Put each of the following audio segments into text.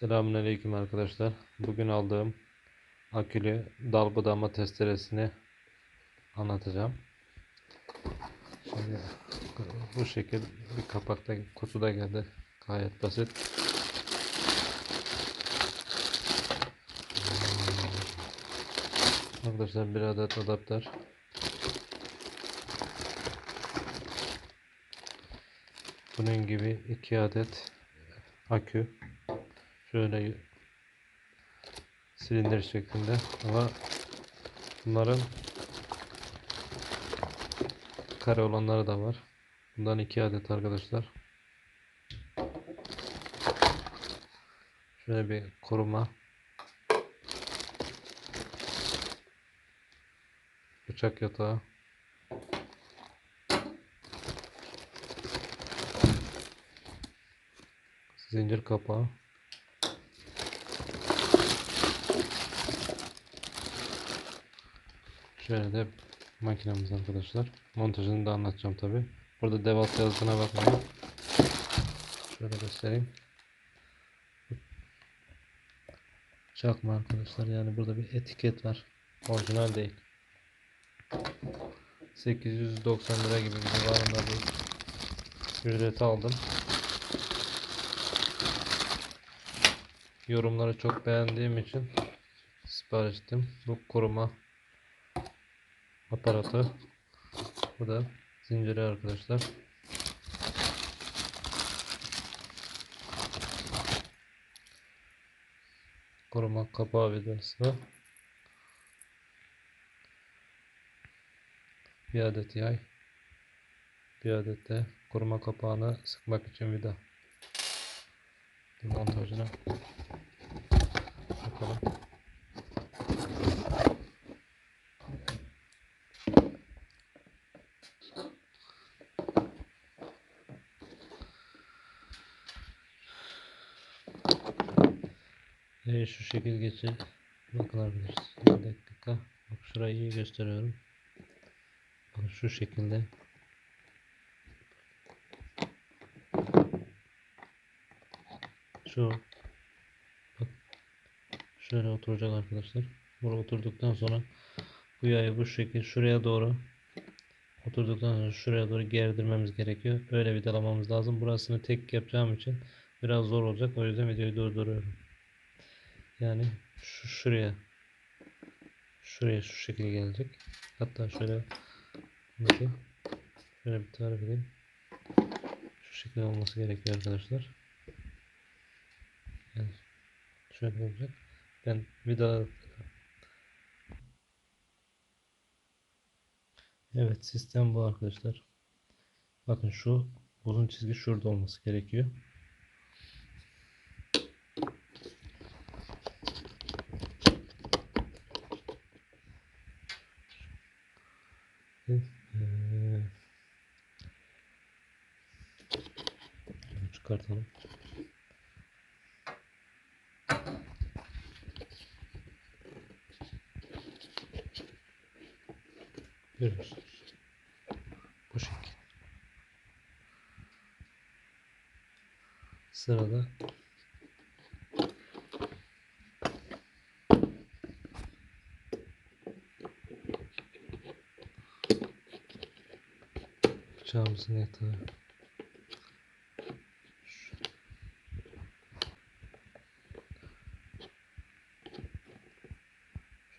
Selamünaleyküm arkadaşlar. Bugün aldığım akülü dal budama testeresini anlatacağım. Şimdi bu şekil bir kapakta kutuda geldi. Gayet basit. Arkadaşlar bir adet adaptör. Bunun gibi iki adet akü. Şöyle silindir şeklinde ama bunların kare olanları da var. Bundan iki adet arkadaşlar. Şöyle bir koruma. Bıçak yatağı. Zincir kapağı. Şöyle de makinemiz arkadaşlar. Montajını da anlatacağım tabi. Burada Devas yazısına bakmayın. Şöyle göstereyim. Çakma arkadaşlar yani burada bir etiket var. Orijinal değil. 890 lira gibi bir civarında bir ücreti aldım. Yorumları çok beğendiğim için sipariş ettim. Bu koruma aparatı. Bu da zinciri arkadaşlar. Koruma kapağı vidası. Bir adet yay. Bir adet de koruma kapağını sıkmak için vida. Montajına bakalım. Evet şu şekil geçir. Arkadaşlar. Bir dakika. Bak şurayı iyi gösteriyorum. Bakın şu şekilde. Şu bak şöyle oturacak arkadaşlar. Buraya oturduktan sonra bu yayı bu şekil şuraya doğru oturduktan sonra şuraya doğru gerdirmemiz gerekiyor. Böyle vidalamamız lazım. Burasını tek yapacağım için biraz zor olacak. O yüzden videoyu durduruyorum. Yani şu şuraya şuraya şu şekilde gelecek. Hatta şöyle bakayım. Şöyle bir tarif edeyim. Şu şekilde olması gerekiyor arkadaşlar. Yani şöyle olacak. Ben daha Evet sistem bu arkadaşlar. Bakın şu uzun çizgi şurada olması gerekiyor. Çıkartalım. Görüyorsunuz. Bu şekil. Sırada bıçağımızın yatağı.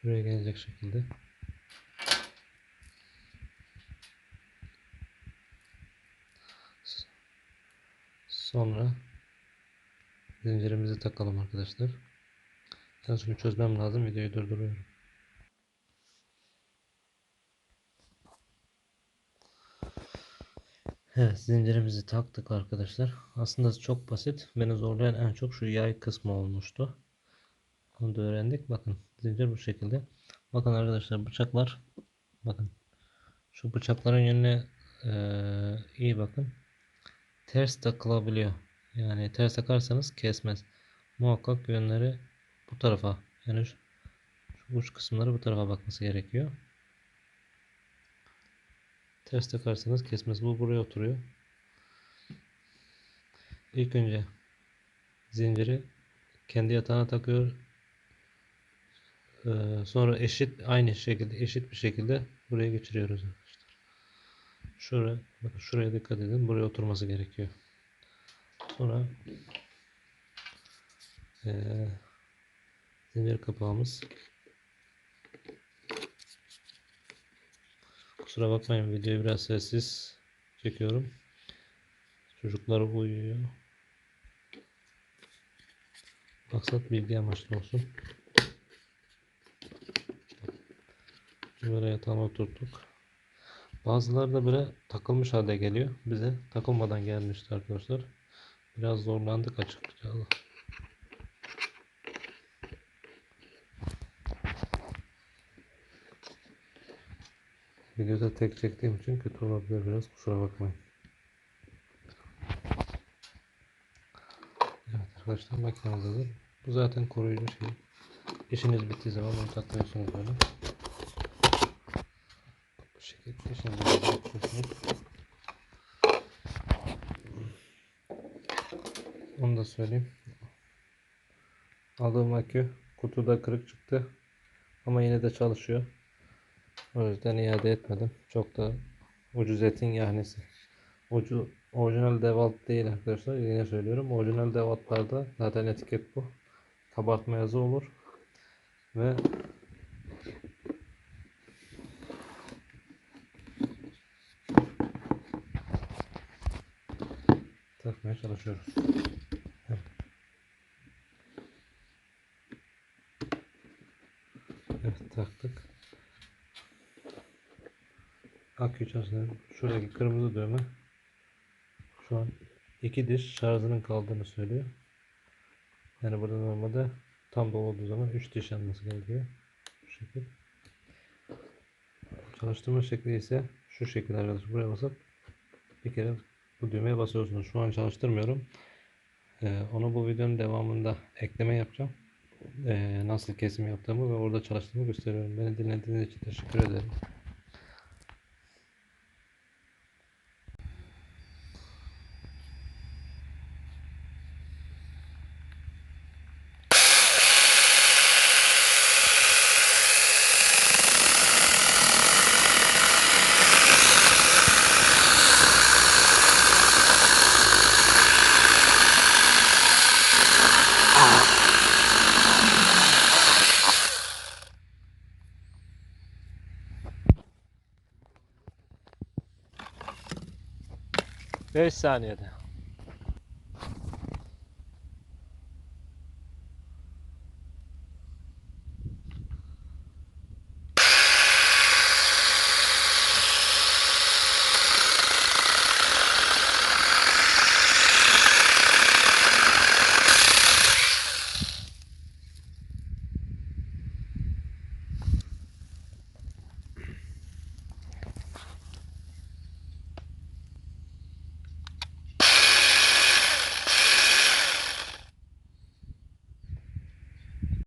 Şuraya gelecek şekilde. Sonra zincirimizi takalım arkadaşlar. Ben şunu çözmem lazım. Videoyu durduruyorum. Evet zincirimizi taktık arkadaşlar. Aslında çok basit. Beni zorlayan en çok şu yay kısmı olmuştu. Onu da öğrendik. Bakın zincir bu şekilde. Bakın arkadaşlar bıçaklar bakın şu bıçakların yönüne eee, iyi bakın. Ters takılabiliyor. Yani ters takarsanız kesmez. Muhakkak yönleri bu tarafa yani şu, şu uç kısımları bu tarafa bakması gerekiyor. Ters takarsanız kesmez. Bu buraya oturuyor. İlk önce zinciri kendi yatağına takıyor. Ee, sonra eşit aynı şekilde eşit bir şekilde buraya geçiriyoruz. Şuraya bakın şuraya dikkat edin. Buraya oturması gerekiyor. Sonra ee, zincir kapağımız Kusura bakmayın videoyu biraz sessiz çekiyorum. Çocuklar uyuyor. Maksat bilgi amaçlı olsun. Böyle yatağına oturttuk. Bazıları da böyle takılmış halde geliyor. Bize takılmadan gelmişti arkadaşlar. Biraz zorlandık açıkçası. Videoda tek çektiğim için kötü olabilir biraz kusura bakmayın. Evet arkadaşlar makinemiz hazır. Bu zaten koruyucu şey. İşiniz bittiği zaman bunu takıyorsunuz böyle. Yapıyorsunuz. Onu da söyleyeyim. Aldığım akü kutuda kırık çıktı. Ama yine de çalışıyor. O yüzden iade etmedim. Çok da ucuz etin yahnisi. Ucu, orijinal Dewalt değil arkadaşlar. Yine söylüyorum. Orijinal Dewalt'larda zaten etiket bu. Kabartma yazı olur. Ve takmaya çalışıyoruz. Evet taktık. Akü içerisinde şuradaki kırmızı düğme şu an iki diş şarjının kaldığını söylüyor. Yani burada normalde tam dolu olduğu zaman 3 diş yanması gerekiyor. Bu şekil. Çalıştırma şekli ise şu şekilde arkadaşlar buraya basıp bir kere bu düğmeye basıyorsunuz. Şu an çalıştırmıyorum. Ee, onu bu videonun devamında ekleme yapacağım. Ee, nasıl kesim yaptığımı ve orada çalıştığımı gösteriyorum. Beni dinlediğiniz için teşekkür ederim. Beş saniyede.